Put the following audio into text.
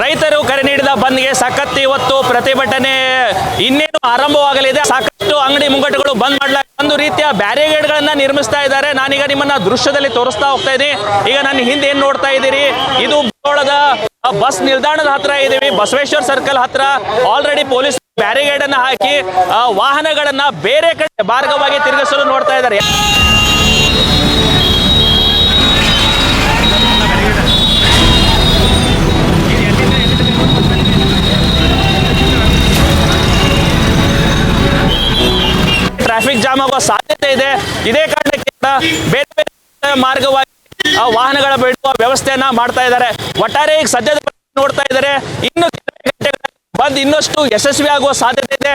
ರೈತರು ಕರೆ ನೀಡಿದ ಬಂದ್ಗೆ ಸಖತ್ ಇವತ್ತು ಪ್ರತಿಭಟನೆ ಇನ್ನೇನು ಆರಂಭವಾಗಲಿದೆ. ಸಾಕಷ್ಟು ಅಂಗಡಿ ಮುಂಗಟ್ಟುಗಳು ಬಂದ್ ಮಾಡಲಾಗಿದೆ ಒಂದು ರೀತಿಯ ಬ್ಯಾರಿಗೇಡ್ಗಳನ್ನ ನಿರ್ಮಿಸ್ತಾ ಇದ್ದಾರೆ. ನಾನೀಗ ನಿಮ್ಮನ್ನ ದೃಶ್ಯದಲ್ಲಿ ತೋರಿಸ್ತಾ ಹೋಗ್ತಾ ಇದ್ದೀನಿ. ಈಗ ನನ್ನ ಹಿಂದೆ ಏನ್ ನೋಡ್ತಾ ಇದ್ದೀರಿ? ಇದು ಬೋಳದ ಬಸ್ ನಿಲ್ದಾಣದ ಹತ್ರ ಇದೀವಿ. ಬಸವೇಶ್ವರ ಸರ್ಕಲ್ ಹತ್ರ ಆಲ್ರೆಡಿ ಪೊಲೀಸ್ ಬ್ಯಾರಿಗೇಡ್ ಅನ್ನ ಹಾಕಿ ವಾಹನಗಳನ್ನ ಬೇರೆ ಕಡೆ ಮಾರ್ಗವಾಗಿ ತಿರುಗಿಸಲು ನೋಡ್ತಾ ಇದ್ದಾರೆ. ಟ್ರಾಫಿಕ್ ಜಾಮ್ ಆಗುವ ಸಾಧ್ಯತೆ ಇದೆ. ಇದೇ ಕಾರಣಕ್ಕೆ ಬೇರೆ ಬೇರೆ ಮಾರ್ಗವಾಗಿ ವಾಹನಗಳ ಬಿಡುವ ವ್ಯವಸ್ಥೆಯನ್ನ ಮಾಡ್ತಾ ಇದ್ದಾರೆ. ಒಟ್ಟಾರೆ ಈಗ ಸದ್ಯದ ನೋಡ್ತಾ ಇದ್ದಾರೆ, ಇನ್ನು ಬಂದ್ ಇನ್ನಷ್ಟು ಯಶಸ್ವಿ ಆಗುವ ಸಾಧ್ಯತೆ ಇದೆ.